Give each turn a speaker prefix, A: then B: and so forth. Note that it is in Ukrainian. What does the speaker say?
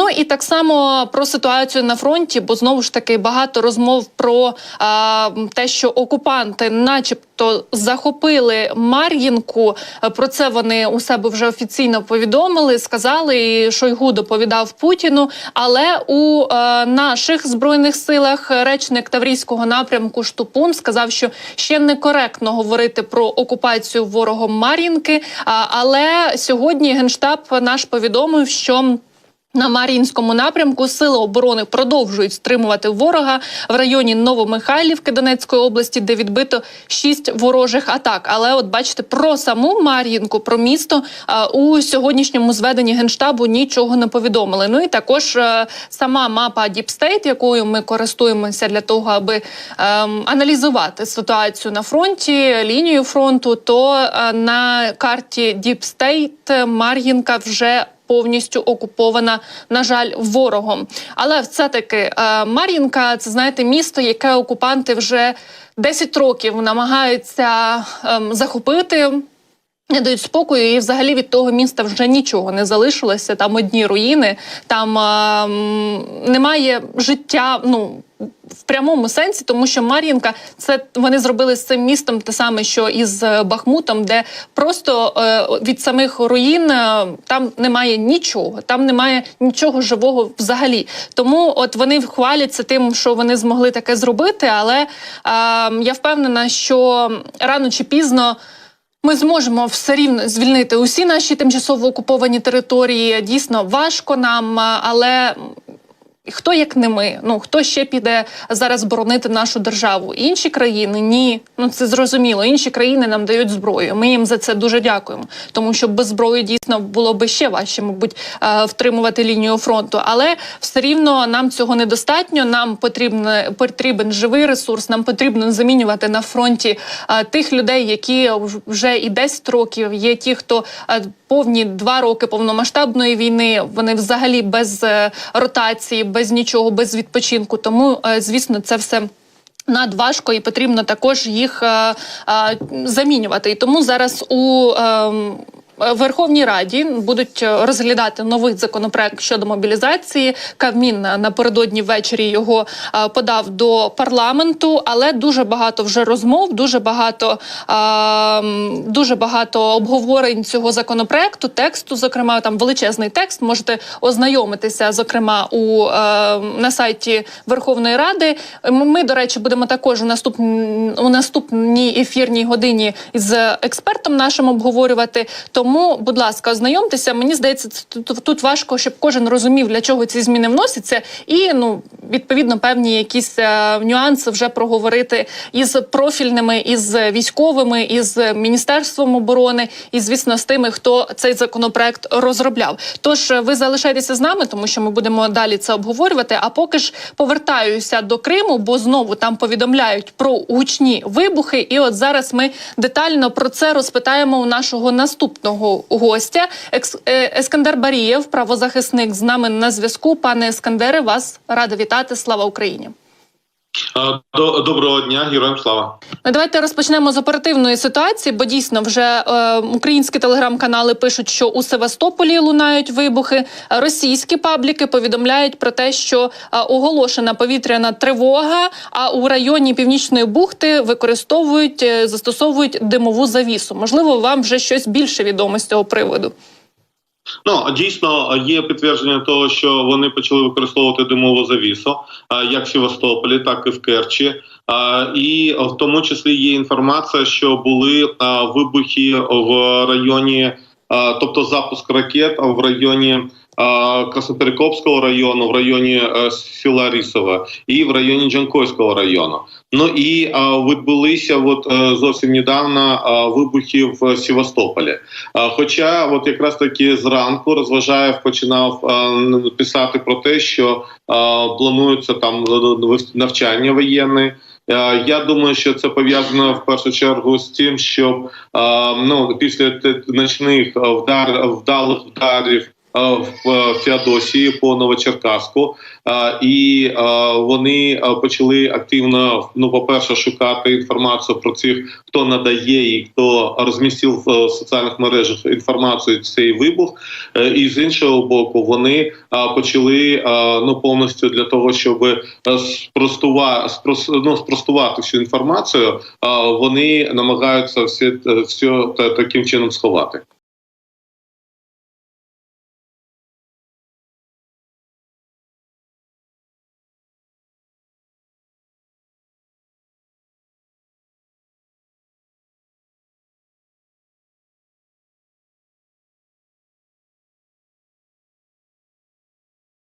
A: Ну і так само про ситуацію на фронті, бо знову ж таки багато розмов про а, те, що окупанти, начебто, захопили Мар'їнку. Про це вони у себе вже офіційно повідомили. Сказали, і Шойгу доповідав Путіну. Але у е, наших збройних силах речник Таврійського напрямку Штупун сказав, що ще некоректно говорити про окупацію ворогом Мар'їнки. А, але сьогодні генштаб наш повідомив, що на Мар'їнському напрямку сили оборони продовжують стримувати ворога в районі Новомихайлівки Донецької області, де відбито шість ворожих атак. Але, от бачите, про саму Мар'їнку, про місто у сьогоднішньому зведенні генштабу нічого не повідомили. Ну і також е, сама мапа State, якою ми користуємося для того, аби ем, аналізувати ситуацію на фронті, лінію фронту. То е, на карті State Мар'їнка вже повністю окупована, на жаль, ворогом. Але все таки е, Мар'їнка це знаєте місто, яке окупанти вже 10 років намагаються ем, захопити. Не дають спокою, і взагалі від того міста вже нічого не залишилося. Там одні руїни, там е, м, немає життя. Ну в прямому сенсі, тому що Мар'їнка це вони зробили з цим містом те саме, що і з Бахмутом, де просто е, від самих руїн е, там немає нічого, там немає нічого живого взагалі. Тому от вони хваляться тим, що вони змогли таке зробити. Але е, я впевнена, що рано чи пізно. Ми зможемо все рівно звільнити усі наші тимчасово окуповані території. Дійсно важко нам, а, хто як не ми? Ну хто ще піде зараз боронити нашу державу? Інші країни ні. Ну це зрозуміло. Інші країни нам дають зброю. Ми їм за це дуже дякуємо. Тому що без зброї дійсно було би ще важче, мабуть, е, втримувати лінію фронту. Але все рівно нам цього недостатньо. Нам потрібно потрібен живий ресурс. Нам потрібно замінювати на фронті е, тих людей, які вже і 10 років є ті, хто е, повні два роки повномасштабної війни. Вони взагалі без е, ротації, без нічого, без відпочинку. Тому, е, звісно, це все. Надважко і потрібно також їх а, а, замінювати. І тому зараз у е, Верховній Раді будуть розглядати новий законопроект щодо мобілізації. Кавмін напередодні ввечері його е, подав до парламенту, але дуже багато вже розмов, дуже багато е, дуже багато обговорень цього законопроекту. Тексту, зокрема, там величезний текст. Можете ознайомитися, зокрема, у е, на сайті Верховної Ради. Ми, до речі, будемо також у наступній у наступній ефірній годині з експертом нашим обговорювати. Тому, будь ласка, ознайомтеся. Мені здається, тут, важко, щоб кожен розумів, для чого ці зміни вносяться, і ну відповідно певні якісь е, нюанси вже проговорити із профільними, із військовими, із міністерством оборони, і звісно з тими, хто цей законопроект розробляв. Тож ви залишайтеся з нами, тому що ми будемо далі це обговорювати. А поки ж повертаюся до Криму, бо знову там повідомляють про гучні вибухи. І от зараз ми детально про це розпитаємо у нашого наступного гостя. Екс е, Ескандер Барієв, правозахисник, з нами на зв'язку. Пане Ескандере, вас рада вітати. Слава Україні.
B: До- Доброго дня, героям слава.
A: Ну, давайте розпочнемо з оперативної ситуації, бо дійсно вже е, українські телеграм-канали пишуть, що у Севастополі лунають вибухи. Російські пабліки повідомляють про те, що е, оголошена повітряна тривога. А у районі Північної бухти використовують е, застосовують димову завісу. Можливо, вам вже щось більше відомо з цього приводу.
B: Ну дійсно є підтвердження того, що вони почали використовувати димову завісу, як в Севастополі, так і в Керчі. І в тому числі є інформація, що були вибухи в районі, тобто запуск ракет в районі. Красноперекопського району, в районі е, села Рісове і в районі Джанкойського району. Ну і відбулися от е, зовсім недавно вибухи в Севастополі. Хоча, от якраз таки зранку Розважаєв починав писати про те, що планується там навчання воєнне. Я думаю, що це пов'язано в першу чергу з тим, що ну після ночних вдар вдалих вдарів в Феодосії по Новочеркаску, Е, і е, вони е, почали активно, ну, по-перше, шукати інформацію про цих, хто надає і хто розмістив в соціальних мережах інформацію цей вибух. Е, І з іншого боку, вони е, почали е, ну повністю для того, щоб е, спростувати ну, спростувати всю інформацію. е, Вони намагаються все, все таким чином сховати.